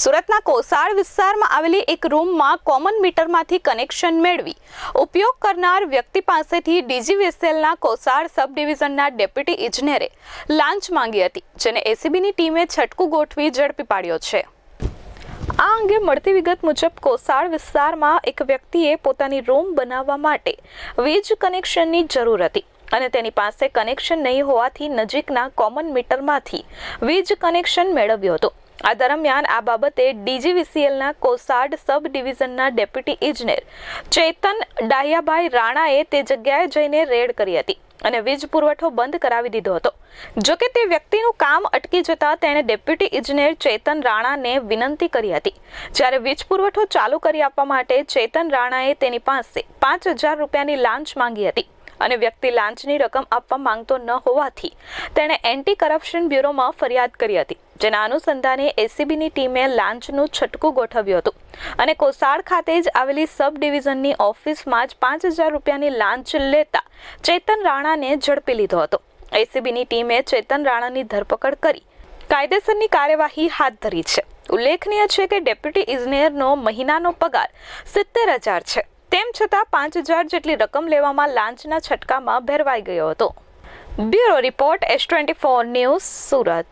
સુરતના કોસાળ વિસ્તારમાં આવેલી એક રૂમમાં કોમન મીટરમાંથી કનેક્શન મેળવી ઉપયોગ કરનાર વ્યક્તિ પાસેથી ડીજીવીએસએલના કોસાળ સબ ડિવિઝનના ડેપ્યુટી ઇજનેરે લાંચ માંગી હતી, જેને એસીબીની ટીમે છટકું ગોઠવી ઝડપી પાડ્યો છે. આ અંગે મળતી વિગત મુજબ કોસાળ વિસ્તારમાં એક વ્યક્તિએ પોતાની રૂમ બનાવવા માટે વીજ કનેક્શનની જરૂર હતી અને તેની પાસે કનેક્શન નહીં હોવાથી નજીકના કોમન મીટરમાંથી વીજ કનેક્શન મેળવ્યું હતું. આ દરમિયાન આ બાબતે ડીજીવીસીએલના કોસાડ સબ ડિવિઝનના ડેપ્યુટી ઇજનેર ચેતન ડાહિયાભાઈ રાણાએ તે જગ્યાએ જઈને રેડ કરી હતી અને વીજ પુરવઠો બંધ કરાવી દીધો હતો. જોકે તે વ્યક્તિનું કામ અટકી જતા તેણે ડેપ્યુટી ઇજનેર ચેતન રાણાને વિનંતી કરી હતી. જ્યારે વીજ પુરવઠો ચાલુ કરી આપવા માટે ચેતન રાણાએ તેની પાસે પાંચ હજાર રૂપિયાની લાંચ માંગી હતી અને વ્યક્તિ લાંચની રકમ આપવા માંગતો ન હોવાથી તેણે એન્ટી કરપ્શન બ્યુરોમાં ફરિયાદ કરી હતી. જેના અનુસંધાને એસીબીની ટીમે લાંચનું છટકું ગોઠવ્યું હતું. અને કોસાળ ખાતે જ આવેલી સબ ડિવિઝનની ઓફિસમાં જ પાંચ હજાર રૂપિયાની લાંચ લેતા ચેતન રાણાને ઝડપી લીધો હતો. એસીબીની ટીમે ચેતન રાણાની ધરપકડ કરી. કાયદેસરની કાર્યવાહી હાથ ધરી છે. ઉલ્લેખનીય છે કે ડેપ્યુટી ઇજનેરનો મહિનાનો પગાર સિત્તેર હજાર છે. તેમ છતાં પાંચ હજાર જેટલી રકમ લેવામાં લાંચના છટકામાં ભેરવાઈ ગયો હતો. Bureau report S twenty four news Surat.